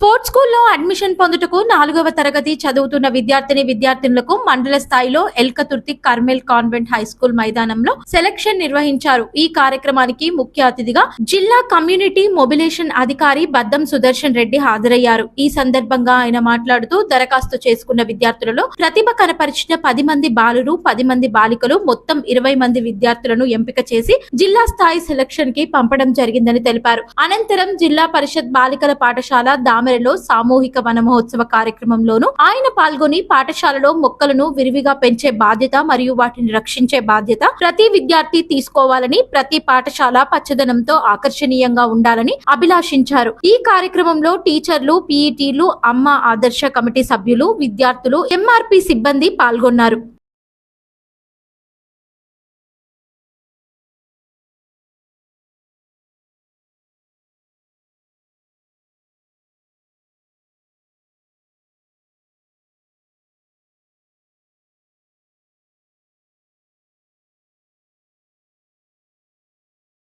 Sports స్కూల్లో admission పొందుటకు నాలుగవ తరగతి చదువుతున్న విద్యార్థిని విద్యార్థినులకు మండల స్థాయిలో Elkathurthi Carmel convent high school మైదానంలో సెలక్షన్ నిర్వహించారు. ఈ కార్యక్రమానికి ముఖ్య అతిథిగా జిల్లా కమ్యూనిటీ మొబిలేషన్ అధికారి బద్దం సుదర్శన్ రెడ్డి హాజరయ్యారు. ఈ సందర్భంగా ఆయన మాట్లాడుతూ దరఖాస్తు చేసుకున్న విద్యార్థులలో ప్రతిభ కనపరిచిన పది మంది బాలురు పది మంది బాలికలు మొత్తం ఇరవై మంది విద్యార్థులను ఎంపిక చేసి జిల్లా స్థాయి సెలక్షన్కి పంపడం జరిగిందని తెలిపారు. అనంతరం జిల్లా పరిషత్ బాలికల పాఠశాల దామెరలో సామూహిక వన మహోత్సవ కార్యక్రమంలోనూ ఆయన పాల్గొని పాఠశాలలో మొక్కలను విరివిగా పెంచే బాధ్యత మరియు వాటిని రక్షించే బాధ్యత ప్రతి విద్యార్థి తీసుకోవాలని ప్రతి పాఠశాల పచ్చదనంతో ఆకర్షణీయంగా ఉండాలని అభిలాషించారు. ఈ కార్యక్రమంలో టీచర్లు పీఈటీలు అమ్మ ఆదర్శ కమిటీ సభ్యులు విద్యార్థులు ఎంఆర్పి సిబ్బంది పాల్గొన్నారు.